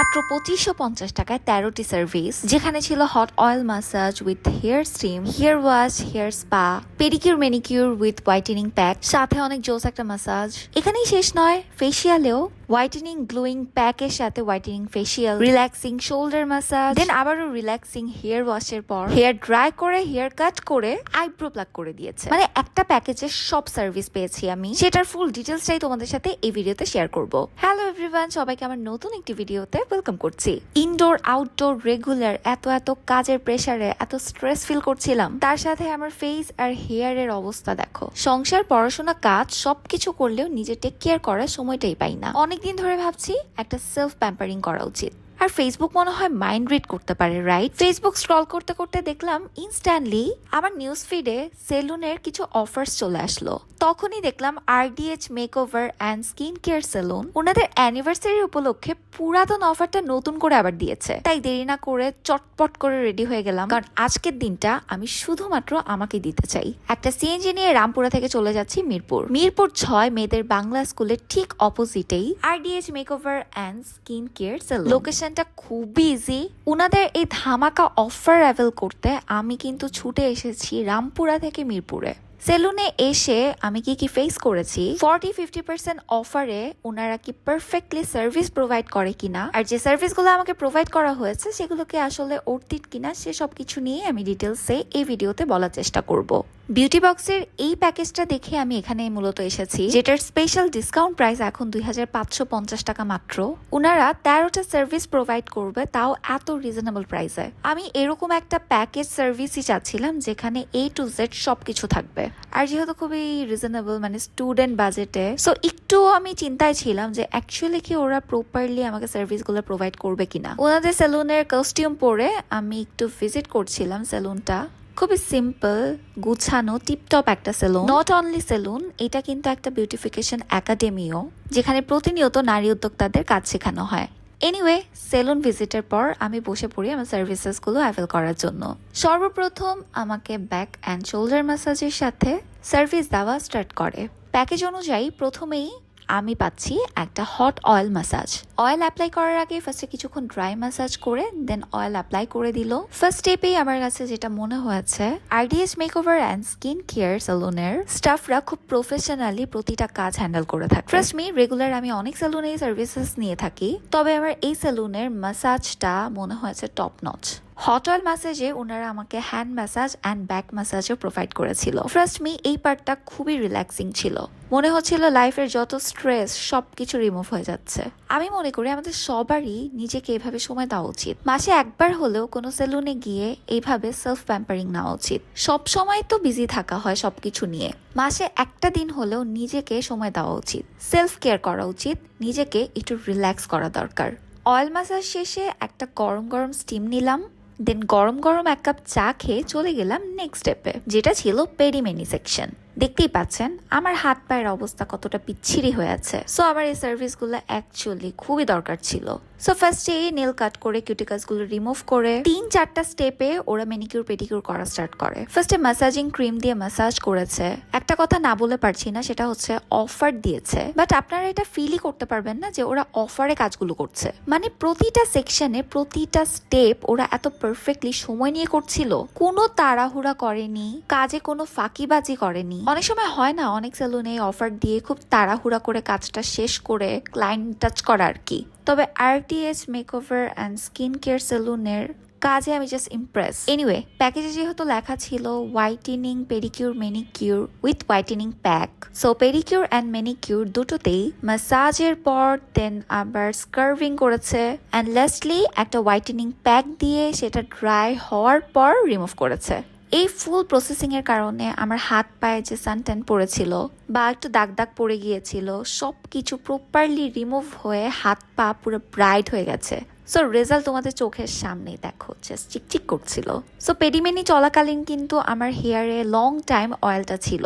মাত্র পঁচিশশো পঞ্চাশ টাকায় তেরোটি সার্ভিস যেখানে ছিল hot oil massage with hair steam hair wash hair spa pedicure manicure with whitening pack সাথে অনেক জোস একটা মাসাজ এখানেই শেষ নয় ফেসিয়ালেও হোয়াইটেনিং গ্লোয়িং প্যাকের সাথে whitening facial relaxing shoulder massage then আবারও রিল্যাক্সিং হেয়ার ওয়াশের পর হেয়ার ড্রাই করে হেয়ার কাট করে আইব্রো প্লাক করে দিয়েছে। মানে একটা প্যাকেজে সব সার্ভিস পেয়েছি আমি। সেটার ফুল ডিটেলসটাই তোমাদের সাথে এই ভিডিওতে শেয়ার করব। হ্যালো এভরিওয়ান সবাইকে আমার নতুন একটি ভিডিওতে ওয়েলকাম করছি। ইনডোর আউটডোর রেগুলার এত এত কাজের প্রেসারে এত স্ট্রেস ফিল করছিলাম। তার সাথে আমার ফেস আর হেয়ারের অবস্থা দেখো। সংসার পড়াশোনা কাজ সবকিছু করলেও নিজে টেক কেয়ার করার সময়টাই পাই না। অনেকদিন ধরে ভাবছি একটা সেলফ প্যাম্পারিং করা উচিত। আর ফেসবুক মনে হয় মাইন্ড রিড করতে পারে রাইট ফেসবুক স্ক্রল করতে করতে দেখলাম ইনস্ট্যান্টলি আমার নিউজ ফিডে সেলুনের কিছু অফার্স চলে আসলো। তখনই দেখলাম RDH makeover and skin care salon ওনাদের অ্যানিভার্সারি উপলক্ষে পুরাতন অফারটা নতুন করে আবার দিয়েছে। তাই দেরি না করে চটপট করে রেডি হয়ে গেলাম। কারণ আজকের দিনটা আমি শুধুমাত্র আমাকে দিতে চাই। একটা সিএনজি নিয়ে রামপুরা থেকে চলে যাচ্ছি মিরপুর। মিরপুর ছয় মেয়েদের বাংলা স্কুলের ঠিক অপোজিটেই RDH makeover and skin care salon লোকেশনটা খুবই ইজি ওনাদের এই ধামাকা অফার অ্যাভেল করতে আমি কিন্তু ছুটে এসেছি রামপুরা থেকে মিরপুরে। সেলুনে এসে আমি কি কি ফেস করেছি? ফর্টি ফিফটি পার্সেন্ট অফারে ওনারা কি পারফেক্টলি সার্ভিস প্রোভাইড করে কিনা? আর যে সার্ভিসগুলো আমাকে প্রোভাইড করা হয়েছে, সেগুলোকে আসলে অর্থিত কিনা, সে সব কিছু নিয়ে আমি ডিটেলসে এই ভিডিওতে বলার চেষ্টা করব। বিউটি বক্সের এই প্যাকেজটা দেখে আমি এখানে মূলত এসেছি, যেটার স্পেশাল ডিসকাউন্ট প্রাইস এখন দুই হাজার পাঁচশো পঞ্চাশ টাকা মাত্র। ওনারা তেরোটা সার্ভিস প্রোভাইড করবে, তাও এত রিজনেবল প্রাইসে আমি এরকম একটা প্যাকেজ সার্ভিসই চাচ্ছিলাম, যেখানে এ টু জেড সবকিছু থাকবে। আর যেহেতু খুবই রিজনেবল মানে স্টুডেন্ট বাজেটে সো একটু আমি চিন্তায় ছিলাম যে অ্যাকচুয়ালি কি ওরা প্রপারলি আমাকে সার্ভিসগুলো প্রোভাইড করবে কিনা। ওনাদের সেলুনের কস্টিউম পরে আমি একটু ভিজিট করছিলাম সেলুনটা খুবই সিম্পল গুছানো টিপটপ একটা সেলুন নট অনলি সেলুন এটা কিন্তু একটা বিউটিফিকেশন একাডেমিও যেখানে প্রতিনিয়ত নারী উদ্যোক্তাদের কাজ শেখানো হয়। এনিওয়ে সেলুন ভিজিটের পর আমি বসে পড়ি আমার সার্ভিসেসগুলো অ্যাভেল করার জন্য। সর্বপ্রথম আমাকে ব্যাক অ্যান্ড শোল্ডার ম্যাসাজের সাথে সার্ভিস দেওয়া স্টার্ট করে। প্যাকেজ অনুযায়ী প্রথমেই আমি পাচ্ছি একটা hot oil massage oil apply করার আগে ফার্স্টে কিছুক্ষণ ড্রাই ম্যাসাজ করে দেন অয়েল অ্যাপ্লাই করে দিল। ফার্স্ট স্টেপেই আমার কাছে যেটা মনে হয়েছে IDS makeover and skin care সেলুনের স্টাফরা খুব প্রফেশনালি প্রতিটা কাজ হ্যান্ডেল করে থাকে। ট্রাস্ট মি রেগুলার আমি অনেক সেলুনে সার্ভিসেস নিয়ে থাকি, তবে আমার এই সেলুনের ম্যাসাজটা মনে হয়েছে টপ নচ হট অয়েল ম্যাসাজে ওনারা আমাকে হ্যান্ড ম্যাসাজ অ্যান্ড ব্যাক ম্যাসাজও প্রোভাইড করেছিল। ফার্স্ট মি এই পার্টটা খুবই রিল্যাক্সিং ছিল। মনে হচ্ছিল লাইফের যত স্ট্রেস সব কিছু রিমুভ হয়ে যাচ্ছে। আমি মনে করি আমাদের সবারই নিজেকে এভাবে সময় দেওয়া উচিত। মাসে একবার হলেও কোনো সেলুনে গিয়ে এইভাবে সেলফ প্যাম্পারিং নেওয়া উচিত। সব সময় তো বিজি থাকা হয় সবকিছু নিয়ে। মাসে একটা দিন হলেও নিজেকে সময় দেওয়া উচিত। সেলফ কেয়ার করা উচিত। নিজেকে একটু রিল্যাক্স করা দরকার। অয়েল ম্যাসাজ শেষে একটা গরম গরম স্টিম নিলাম। দেন গরম গরম এক কাপ চা খেয়ে চলে গেলাম নেক্সট স্টেপে যেটা ছিল পেরিমেনি সেকশন দেখতেই পাচ্ছেন, আমার হাত পায়ের অবস্থা কতটা পিচ্ছিরি হয়ে আছে। সো আমার এই সার্ভিসগুলো অ্যাকচুয়ালি খুবই দরকার ছিল। সো ফার্স্টে নেল কাট করে কিউটিকাসগুলো রিমুভ করে তিন চারটা স্টেপে ওরা মেনিকিউর পেডিকিউর করা স্টার্ট করে। ফার্স্টে ম্যাসাজিং ক্রিম দিয়ে ম্যাসাজ করেছে। একটা কথা না বলে পারছি না, সেটা হচ্ছে অফার দিয়েছে। বাট আপনারা এটা ফিলই করতে পারবেন না যে ওরা অফারে কাজগুলো করছে। মানে প্রতিটা সেকশনে প্রতিটা স্টেপ ওরা এত পারফেক্টলি সময় নিয়ে করছিল। কোনো তাড়াহুড়া করেনি, কাজে কোনো ফাঁকিবাজি করেনি। অনেক সময় হয় না, অনেক সেলুনে অফার দিয়ে খুব তাড়াহুড়া করে কাজটা শেষ করে ক্লায়েন্ট টাচ করা আর কি। তবে RTS makeover and skin care সেলুনের কাজে আমি জাস্ট ইমপ্রেস এনিওয়ে প্যাকেজে যেহেতু লেখা ছিল whitening pedicure manicure with whitening pack so pedicure and manicure দুটোতেই ম্যাসাজের পর দেন আবার স্কার্ভিং করেছে। অ্যান্ড লাস্টলি একটা হোয়াইটেনিং প্যাক দিয়ে সেটা ড্রাই হওয়ার পর রিমুভ করেছে। এই ফুল প্রসেসিং এর কারণে আমার হাত পায়ে যে সানটেন পড়েছিল বা একটু দাগ দাগ পড়ে গিয়েছিল সব কিছু প্রপারলি রিমুভ হয়ে হাত পা পুরো ব্রাইট হয়ে গেছে। সো রেজাল্ট তোমাদের চোখের সামনেই দেখো জাস্ট চিকচিক করছিল। সো পেডিমেনি চলাকালীন কিন্তু আমার হেয়ারে লং টাইম অয়েলটা ছিল।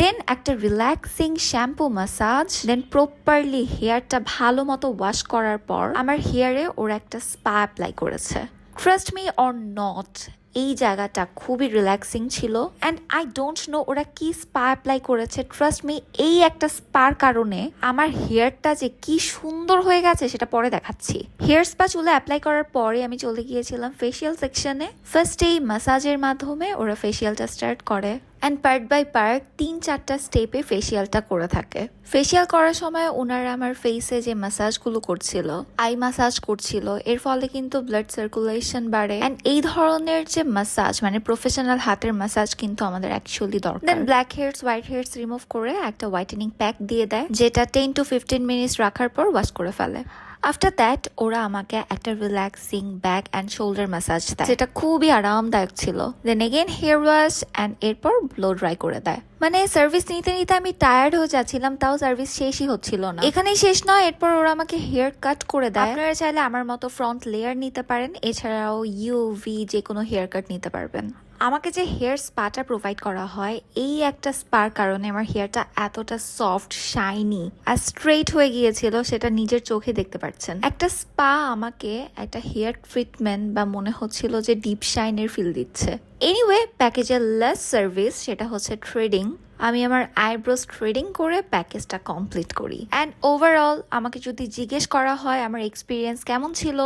দেন একটা relaxing shampoo massage then properly হেয়ারটা ভালো মতো ওয়াশ করার পর আমার হেয়ারে ওরা একটা স্পা অ্যাপ্লাই করেছে। ট্রাস্ট মি অর নট এই জায়গাটা খুবই রিল্যাক্সিং ছিল অ্যান্ড আই ডোন্ট নো ওরা কি স্পা অ্যাপ্লাই করেছে। ট্রাস্ট মি এই একটা স্পার কারণে আমার হেয়ারটা যে কি সুন্দর হয়ে গেছে সেটা পরে দেখাচ্ছি। হেয়ার স্পা চুলে অ্যাপ্লাই করার পরে আমি চলে গিয়েছিলাম ফেসিয়াল সেকশনে ফার্স্ট এই মাসাজের মাধ্যমে ওরা ফেসিয়ালটা স্টার্ট করে। অ্যান্ড পার্ট বাই পার্ট তিন চারটা স্টেপে ফেসিয়ালটা করে থাকে। ফেসিয়াল করার সময় ওনারা আমার ফেসে যে মাসাজগুলো করছিল আই মাসাজ করছিল, এর ফলে কিন্তু ব্লাড সার্কুলেশন বাড়ে। অ্যান্ড এই ধরনের যে মাসাজ মানে প্রফেশনাল হাতের মাসাজ কিন্তু আমাদের অ্যাকচুয়ালি দরকার। Then black hairs white hairs remove করে একটা হোয়াইটেনিং প্যাক দিয়ে দেয়, যেটা টেন টু ফিফটিন মিনিটস রাখার পর ওয়াশ করে ফেলে। আফটার দ্যাট ওরা আমাকে একটা relaxing back and shoulder massage দেয়। যেটা খুবই আরামদায়ক ছিল। Then again hair wash and এরপর ব্লো ড্রাই করে দেয়। মানে সার্ভিস নিতে নিতে আমি টায়ার্ড হয়ে যাচ্ছিলাম, তাও সার্ভিস শেষই হচ্ছিল না। এখানেই শেষ নয়, এরপর ওরা আমাকে হেয়ার কাট করে দেয়। আপনারা চাইলে আমার মতো ফ্রন্ট লেয়ার নিতে পারেন, এছাড়াও ইউভি যে কোনো হেয়ার কাট নিতে পারবেন। আমাকে যে হেয়ার স্পাটা প্রোভাইড করা হয়, এই একটা স্পার কারণে আমার হেয়ারটা এতটা সফট শাইনি আর স্ট্রেট হয়ে গিয়েছিল সেটা নিজের চোখে দেখতে পাচ্ছেন। একটা স্পা আমাকে একটা হেয়ার ট্রিটমেন্ট বা মনে হচ্ছিল যে ডিপ শাইনের ফিল দিচ্ছে। এনিওয়ে প্যাকেজের লেস সার্ভিস সেটা হচ্ছে ট্রেডিং আমি আমার আইব্রোস ট্রেডিং করে প্যাকেজটা কমপ্লিট করি। অ্যান্ড ওভারঅল আমাকে যদি জিজ্ঞেস করা হয়, আমার এক্সপিরিয়েন্স কেমন ছিল?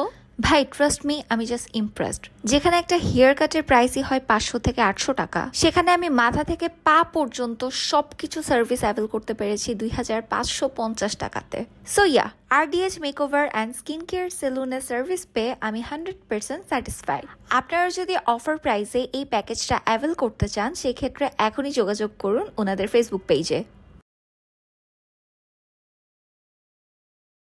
ভাই ট্রাস্ট মি আমি জাস্ট ইমপ্রেসড যেখানে একটা হেয়ার কাটের প্রাইসই হয় পাঁচশো থেকে আটশো টাকা, সেখানে আমি মাথা থেকে পা পর্যন্ত সব কিছু সার্ভিস অ্যাভেল করতে পেরেছি দুই হাজার পাঁচশো পঞ্চাশ টাকাতে। So yeah RDH makeover and skin care সেলুনের সার্ভিস পেয়ে আমি হান্ড্রেড পার্সেন্ট স্যাটিসফাইড আপনারা যদি অফার প্রাইসে এই প্যাকেজটা অ্যাভেল করতে চান, সেক্ষেত্রে এখনই যোগাযোগ করুন ওনাদের ফেসবুক পেজে